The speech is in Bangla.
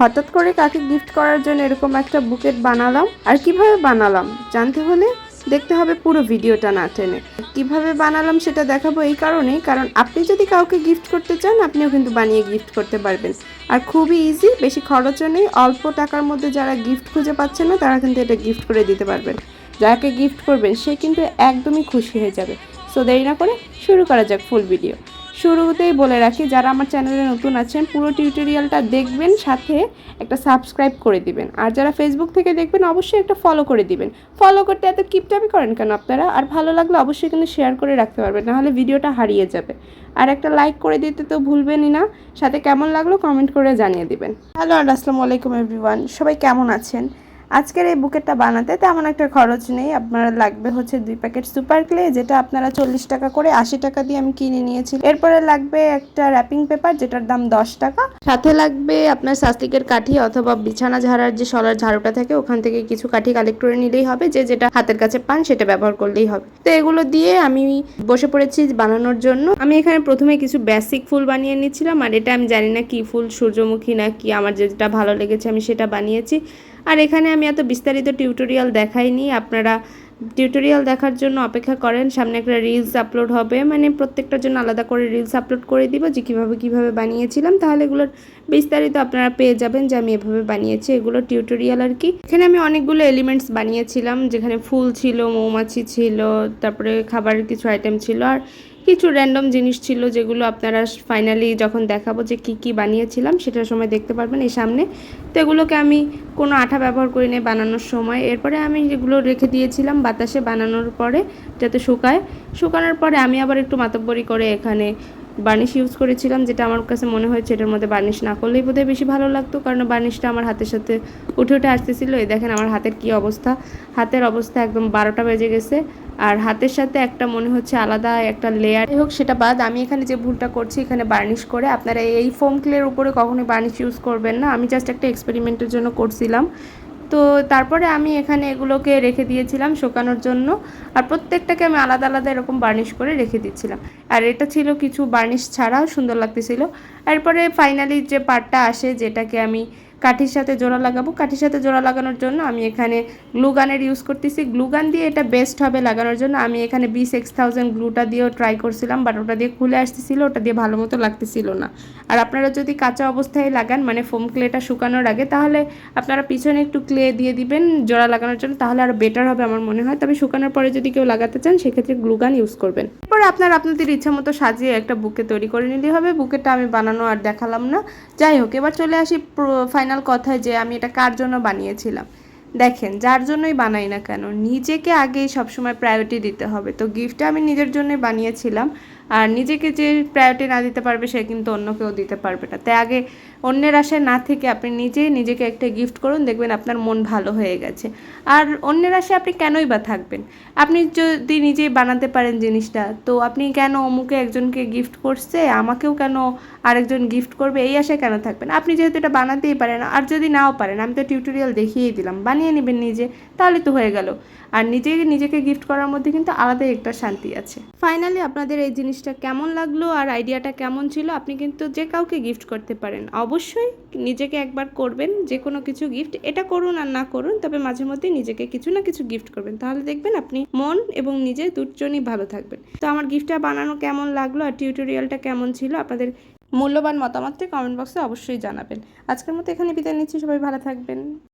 হঠাৎ করে কাকে গিফট করার জন্য এরকম একটা বুকেট বানালাম? আর কীভাবে বানালাম? জানতে হলে দেখতে হবে পুরো ভিডিওটা না টেনে। কীভাবে বানালাম সেটা দেখাবো এই কারণেই, কারণ আপনি যদি কাউকে গিফট করতে চান, আপনিও কিন্তু বানিয়ে গিফট করতে পারবেন। আর খুবই ইজি বেশি খরচও নেই, অল্প টাকার মধ্যে যারা গিফট খুঁজে পাচ্ছে না, তারা কিন্তু এটা গিফট করে দিতে পারবেন। যাকে গিফট করবেন, সে কিন্তু একদমই খুশি হয়ে যাবে। সো দেরি না করে শুরু করা যাক ফুল ভিডিও শুরুতেই বলে রাখি, যারা আমার চ্যানেলে নতুন আছেন, পুরো টিউটোরিয়ালটা দেখবেন, সাথে একটা সাবস্ক্রাইব করে দিবেন। আর যারা ফেসবুক থেকে দেখবেন, অবশ্যই একটা ফলো করে দিবেন। ফলো করতে এত কিপটাপি করেন কেন আপনারা? আর ভালো লাগলে অবশ্যই কিন্তু শেয়ার করে রাখতে পারবেন, নাহলে ভিডিওটা হারিয়ে যাবে। আর একটা লাইক করে দিতে তো ভুলবেনই না, সাথে কেমন লাগল কমেন্ট করে জানিয়ে দিবেন। হ্যালো আসসালামু আলাইকুম এভরিওয়ান সবাই কেমন আছেন? আজকের এই বুকেটটা বানাতে তেমন একটা খরচ নেই। আপনার লাগবে হচ্ছে দুই প্যাকেট সুপার ক্লে, যেটা আপনারা চল্লিশ টাকা করে আশি টাকা দিয়ে আমি কিনে নিয়েছি। এরপরে লাগবে একটা র্যাপিং পেপার যেটার দাম দশ টাকা। সাথে লাগবে আপনার সাস্তিকের কাঠি অথবা বিছানা ঝাড়ার যে সলার ঝাড়ুটা থাকে, ওখান থেকে কিছু কাঠি কালেক্ট করে নিলেই হবে। যে যেটা হাতের কাছে পান, সেটা ব্যবহার করলেই হবে। তো এগুলো দিয়ে আমি বসে পড়েছি বানানোর জন্য। আমি এখানে প্রথমে কিছু বেসিক ফুল বানিয়ে নিচ্ছিলাম, আর এটা আমি জানি না কি ফুল, সূর্যমুখী না কি, আমার যেটা ভালো লেগেছে আমি সেটা বানিয়েছি। আর এখানে আমি এত বিস্তারিত টিউটোরিয়াল দেখাইনি, আপনারা টিউটোরিয়াল দেখার জন্য অপেক্ষা করেন, সামনে একটা রিলস আপলোড হবে মানে প্রত্যেকটার জন্য আলাদা করে রিলস আপলোড করে দিব, যে কীভাবে কীভাবে বানিয়েছিলাম, তাহলে এগুলোর বিস্তারিত আপনারা পেয়ে যাবেন যে আমি এভাবে বানিয়েছি, এগুলো টিউটোরিয়াল আর কি। এখানে আমি অনেকগুলো এলিমেন্টস বানিয়েছিলাম, যেখানে ফুল ছিল, মৌমাছি ছিল, তারপরে খাবারের কিছু আইটেম ছিল, আর কিছু র্যান্ডম জিনিস ছিল যেগুলো আপনারা ফাইনালি যখন দেখাবো যে কি কি বানিয়েছিলাম, সেটার সময় দেখতে পারবেন এই সামনে। তো এগুলোকে আমি কোনো আঠা ব্যবহার করি নি বানানোর সময়। এরপরে আমি যেগুলো রেখে দিয়েছিলাম বাতাসে বানানোর পরে যাতে শুকায়, শুকানোর পরে আমি আবার একটু মাতব্বরি করে এখানে বার্নিশ ইউজ করেছিলাম, যেটা আমার কাছে মনে হয়েছে এটার মধ্যে বার্নিশ না করলেই বোধহয় বেশি ভালো লাগতো, কারণ বার্নিশটা আমার হাতের সাথে উঠে উঠে আসতেছিল। এই দেখেন আমার হাতের কি অবস্থা। হাতের অবস্থা একদম বারোটা বেজে গেছে। আর হাতের সাথে একটা মনে হচ্ছে আলাদা একটা লেয়ার হোক, সেটা বাদ। আমি এখানে যে ভুলটা করছি, এখানে বার্নিশ করে আপনারা এই ফোম ক্লের উপরে কখনোই বার্নিশ ইউজ করবেন না। আমি জাস্ট একটা এক্সপেরিমেন্টের জন্য করছিলাম। তো তারপরে আমি এখানে এগুলোকে রেখে দিয়েছিলাম শোকানোর জন্য। আর প্রত্যেকটাকে আমি আলাদা আলাদা এরকম বার্নিশ করে রেখে দিচ্ছিলাম। আর এটা ছিল কিছু বার্নিশ ছাড়াও সুন্দর লাগতেছিল। এরপরে ফাইনালি যে পার্টটা আসে যেটাকে আমি কাঠির সাথে জোড়া লাগাবো। কাঠির সাথে জোড়া লাগানোর জন্য আমি এখানে গ্লুগানের ইউজ করতেছি। গ্লুগান দিয়ে এটা বেস্ট হবে লাগানোর জন্য। আমি এখানে বি সিক্স থাউজেন্ড গ্লুটা দিয়েও ট্রাই করছিলাম বাট ওটা দিয়ে খুলে আসতেছিল, ওটা দিয়ে ভালো মতো লাগতেছিল না। আর আপনারা যদি কাঁচা অবস্থায় লাগান মানে ফোম ক্লেটা শুকানোর আগে, তাহলে আপনারা পিছনে একটু ক্লে দিয়ে দিবেন জোড়া লাগানোর জন্য, তাহলে আরও বেটার হবে আমার মনে হয়। তবে শুকানোর পরে যদি কেউ লাগাতে চান, সেক্ষেত্রে গ্লুগান ইউজ করবেন। এরপর আপনার আপনাদের ইচ্ছা মতো সাজিয়ে একটা বুকে তৈরি করে নিলেই হবে। বুকেটা আমি বানানো আর দেখালাম না। যাই হোক, এবার চলে আসি ফাইনাল কথায় যে আমি এটা কার জন্য বানিয়েছিলাম? দেখেন, যার জন্যই বানাই না কেন, নিজেকে আগেই সবসময় প্রায়োরিটি দিতে হবে। তো গিফটটা আমি নিজের জন্যই বানিয়েছিলাম, আর নিজেকে যে প্রায়োরিটি না দিতে পারবে সে কিন্তু অন্য কেউ দিতে পারবে না। তাই আগে অন্যের আশায় না থেকে আপনি নিজেই নিজেকে একটা গিফট করুন, দেখবেন আপনার মন ভালো হয়ে গেছে। আর অন্যের আশায় আপনি কেনই বা থাকবেন? আপনি যদি নিজেই বানাতে পারেন জিনিসটা, তো আপনি কেন অমুকে একজনকে গিফট করছে, আমাকেও কেন আরেকজন গিফট করবে? এই আশায় কেন থাকবেন? আপনি যেহেতু এটা বানাতেই পারেন, আর যদি নাও পারেন, আমি তো টিউটোরিয়াল দেখিয়েই দিলাম, বানিয়ে নেবেন নিজে, তাহলে তো হয়ে গেল। আর নিজে, নিজেকে গিফট করার মধ্যে কিন্তু আলাদাই একটা শান্তি আছে। ফাইনালি আপনাদের এই জিনিসটা কেমন লাগল, আর আইডিয়াটা কেমন ছিল, আপনি কিন্তু যে কাউকে গিফট করতে পারেন অবশ্যই নিজেকে একবার করবেন, যে কোনো কিছু গিফট এটা করুন আর না করুন, তবে মাঝে মধ্যে নিজেকে কিছু না কিছু গিফট করবেন। তাহলে দেখবেন আপনি মন এবং নিজে দুজনই ভালো থাকবেন। তো আমার গিফটটা বানানো কেমন লাগল আর টিউটোরিয়ালটা কেমন ছিল আপনাদের মূল্যবান মতামতটি কমেন্ট বক্সে অবশ্যই জানাবেন। আজকের মতো এখানে বিদায় নিচ্ছি, সবাই ভালো থাকবেন।